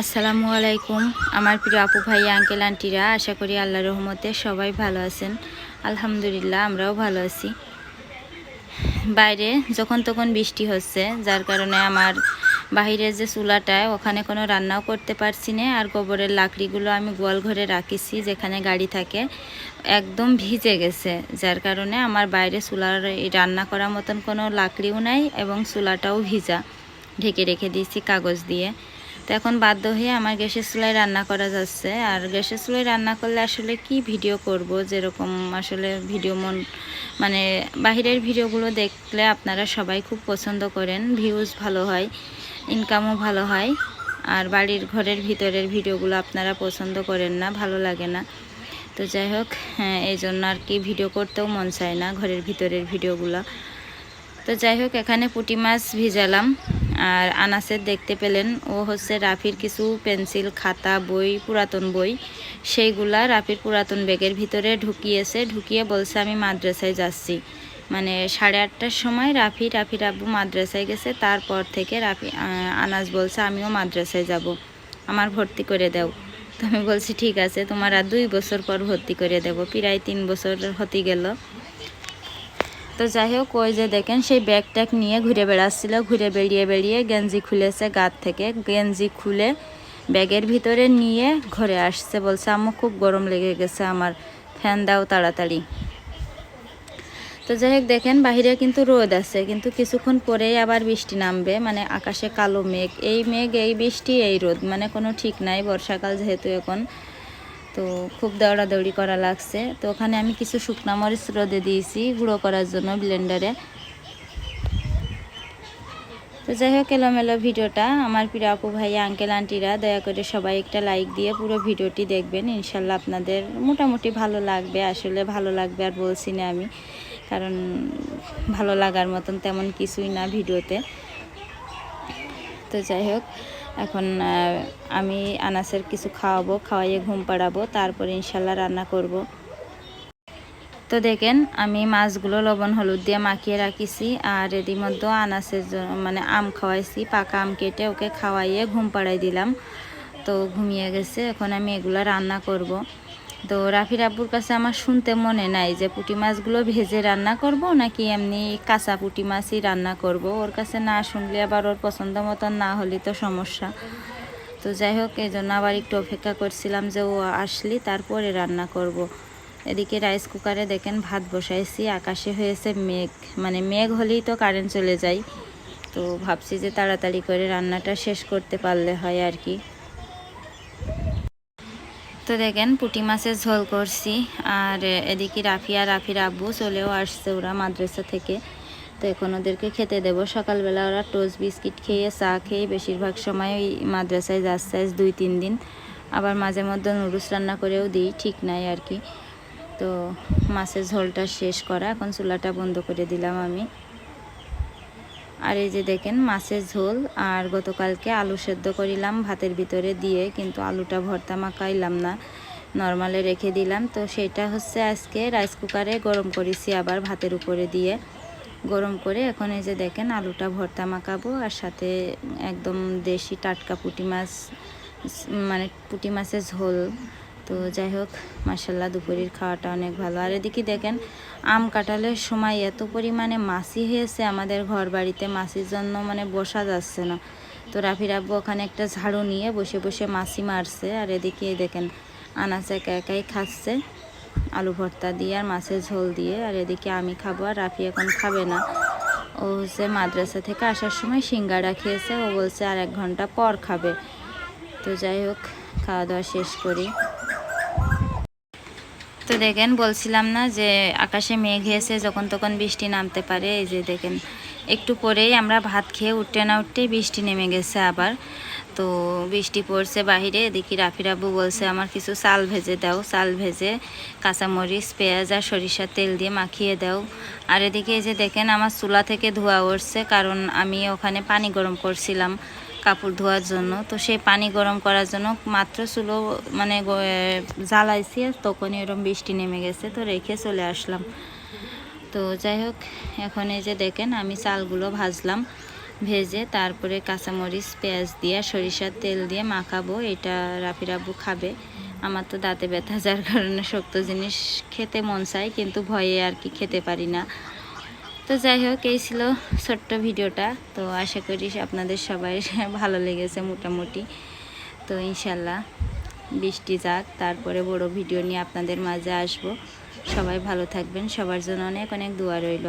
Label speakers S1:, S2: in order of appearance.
S1: আসসালামু আলাইকুম। আমার প্রিয় আপু ভাই, আঙ্কেল, আন্টিরা, আশা করি আল্লাহ রহমতে সবাই ভালো আছেন। আলহামদুলিল্লাহ, আমরাও ভালো আছি। বাইরে যখন তখন বৃষ্টি হচ্ছে, যার কারণে আমার বাহিরের যে চুলাটায় ওখানে কোনো রান্নাও করতে পারছি না। আর গোবরের লাকড়িগুলো আমি গোয়াল ঘরে রাখিছি, যেখানে গাড়ি থাকে, একদম ভিজে গেছে। যার কারণে আমার বাইরে চুলার রান্না করার মতন কোনো লাকড়িও নাই এবং চুলাটাও ভিজা। ঢেকে রেখে দিয়েছি কাগজ দিয়ে। এখন বাধ্য হয়ে আমার গ্যাসের চুলায় রান্না করা যাচ্ছে। আর গ্যাসের চুলায় রান্না করলে আসলে কি ভিডিও করব? যেরকম আসলে ভিডিও মন মানে বাহিরের ভিডিওগুলো দেখলে আপনারা সবাই খুব পছন্দ করেন। ভিউজ ভালো হয় ইনকামও ভালো হয়। আর বাড়ির ঘরের ভিতরের ভিডিওগুলো আপনারা পছন্দ করেন না, ভালো লাগে না। তো যাই হোক হ্যাঁ এই জন্য আর কি ভিডিও করতেও মন চায় না ঘরের ভিতরের ভিডিওগুলো। তো যাই হোক, এখানে পুঁটি মাছ ভিজালাম। আর আনাসের দেখতে পেলেন, ও হচ্ছে রাফির কিছু পেন্সিল, খাতা, বই, পুরাতন বই। সেইগুলা রাফির পুরাতন ব্যাগের ভিতরে ঢুকিয়েছে, ঢুকিয়ে বলছে, আমি মাদ্রাসায় যাচ্ছি। মানে সাড়ে আটটার সময় রাফি, রাফির আব্বু মাদ্রাসায় গেছে। তারপর থেকে রাফি আনাস বলছে, আমিও মাদ্রাসায় যাব। আমার ভর্তি করে দাও। তো আমি বলছি, ঠিক আছে, তোমার আর দুই বছর পর ভর্তি করে দেব। প্রায় তিন বছর হতে গেল। তো যাই হোক, ওই যে দেখেন, সেই ব্যাগ ট্যাগ নিয়ে ঘুরে বেড়াচ্ছিল। ঘুরে বেরিয়ে বেরিয়ে গেঞ্জি খুলেছে গাত থেকে। গেঞ্জি খুলে ব্যাগের ভিতরে নিয়ে ঘরে আসছে। বলছে, আম্মু, খুব গরম লেগে গেছে আমার। ফ্যান দাও তাড়াতাড়ি। তো যাই হোক, দেখেন বাহিরে কিন্তু রোদ আছে। কিন্তু কিছুক্ষণ পরেই আবার বৃষ্টি নামবে। মানে আকাশে কালো মেঘ। এই মেঘ, এই বৃষ্টি, এই রোদ। মানে কোনো ঠিক নাই। বর্ষাকাল যেহেতু এখন। তো খুব দৌড়াদৌড়ি করা লাগছে। তো ওখানে আমি কিছু শুকনা মরিচ রোদে দিয়েছি গুঁড়ো করার জন্য ব্লেন্ডারে তো যাই হোক, এলোমেলো ভিডিওটা। আমার প্রিয় আপু ভাই আঙ্কেল আন্টিরা দয়া করে সবাই একটা লাইক দিয়ে পুরো ভিডিওটি দেখবেন। ইনশাল্লাহ আপনাদের মোটামুটি ভালো লাগবে, আসলে ভালো লাগবে আর বলছি না আমি। কারণ ভালো লাগার মতন তেমন কিছুই না ভিডিওতে। তো যাই হোক এখন আমি আনাসের কিছু খাওয়াবো, খাওয়াইয়ে ঘুম পাড়াবো, তারপর ইনশাল্লাহ রান্না করব। তো দেখেন, আমি মাছগুলো লবণ হলুদ দিয়ে মাখিয়ে রাখিছি, আর এরই মধ্যে আনাসের মানে আম খাওয়াইছি, পাকা আম কেটে ওকে খাওয়াইয়ে ঘুম পাড়াই দিলাম তো ঘুমিয়ে গেছে, এখন আমি এগুলো রান্না করব। তো রাফির আব্বুর কাছে আমার শুনতে মনে নাই যে পুঁটি মাছগুলো ভেজে রান্না করব নাকি এমনি কাঁচা পুঁটি মাছই রান্না করব। ওর কাছে না শুনলে আবার ওর পছন্দ মতন না হলে তো সমস্যা। তো যাই হোক এই জন্য আবার একটু অপেক্ষা করছিলাম যে ও আসলি তারপরে রান্না করব। এদিকে রাইস কুকারে দেখেন ভাত বসাইছি, আকাশে হয়েছে মেঘ। মানে মেঘ হলেই তো কারেন্ট চলে যায়। তো ভাবছি যে তাড়াতাড়ি করে রান্নাটা শেষ করতে পারলে হয় আর কি। তো দেখেন, পুঁটি মাছের ঝোল করছি। আর এদিকে রাফিয়া, রাফির আব্বু চলেও আসছে ওরা মাদ্রাসা থেকে। তো এখন ওদেরকে খেতে দেব। সকালবেলা ওরা টোস্ট বিস্কিট খেয়ে, চা খেয়ে বেশিরভাগ সময় ওই মাদ্রাসায় যাচ্ছে দুই, তিন দিন। আবার মাঝে মধ্যে নুডলস রান্না করেও দিই, ঠিক নাই আর কি। তো মাছের ঝোলটা শেষ করা। এখন চুলাটা বন্ধ করে দিলাম আমি। আর এই যে দেখেন, মাছের ঝোল আর গতকালকে আলু সেদ্ধ করিলাম ভাতের ভিতরে দিয়ে, কিন্তু আলুটা ভর্তা মাখাইলাম না। নর্মালে রেখে দিলাম। তো সেটা হচ্ছে আজকে রাইস কুকারে গরম করেছি আবার ভাতের উপরে দিয়ে। গরম করে এখন এই যে দেখেন, আলুটা ভর্তা মাখাবো আর সাথে একদম দেশি টাটকা পুঁটি মাছ মানে পুঁটি মাছের ঝোল তো যাই হোক মাসাল্লাহ দুপুরের খাওয়াটা অনেক ভালো। আর এদিকে দেখেন, আম কাটালের সময় এত পরিমাণে মাছি হয়েছে আমাদের ঘর বাড়িতে, মাছির জন্য মানে বসা যাচ্ছে না। তো রাফি রাব্বু ওখানে একটা ঝাড়ু নিয়ে বসে বসে মাছি মারছে। আর এদিকে দেখেন আনাচ একা একাই খাচ্ছে, আলু ভর্তা দিয়ে আর মাছের ঝোল দিয়ে। আর এদিকে আমি খাব আর রাফি এখন খাবে না। ও হচ্ছে মাদ্রাসা থেকে আসার সময় সিঙ্গারা খেয়েছে। ও বলছে আর এক ঘণ্টা পর খাবে। তো যাই হোক, খাওয়া দাওয়া শেষ করি। তো দেখেন, বলছিলাম না যে আকাশে মেঘ এসে যখন তখন বৃষ্টি নামতে পারে, এই যে দেখেন, একটু পরেই আমরা ভাত খেয়ে উঠতে না উঠতেই বৃষ্টি নেমে গেছে আবার। তো বৃষ্টি পড়ছে বাহিরে, এদিকে রাফিরাবু বলছে, আমার কিছু চাল ভেজে দাও, চাল ভেজে কাঁচামরিচ, পেঁয়াজ আর সরিষার তেল দিয়ে মাখিয়ে দাও। আর এদিকে এই যে দেখেন, আমার চুলা থেকে ধোয়া উঠছে, কারণ আমি ওখানে পানি গরম করছিলাম। কাপড় ধোয়ার জন্য। তো সেই পানি গরম করার জন্য মাত্র চুলো মানে জ্বালাইছি, তখনই এরকম বৃষ্টি নেমে গেছে, তো রেখে চলে আসলাম। তো যাই হোক, এখন এই যে দেখেন, আমি চালগুলো ভাজলাম, ভেজে তারপরে কাঁচামরিচ, পেঁয়াজ দিয়ে, সরিষার তেল দিয়ে মাখাবো, এটা রাফি রাব্বু খাবে। আমার তো দাঁতে ব্যথা, যার কারণে শক্ত জিনিস খেতে মন চায়, কিন্তু ভয়ে আর কি খেতে পারি না। তো যাই হোক, এই ছিল ছোট্ট ভিডিওটা। তো আশা করি আপনাদের সবাই ভালো লেগেছে মোটামুটি। তো ইনশাল্লাহ বৃষ্টি যাক, তারপরে বড় ভিডিও নিয়ে আপনাদের মাঝে আসব। সবাই ভালো থাকবেন, সবার জন্য অনেক অনেক দোয়া রইল।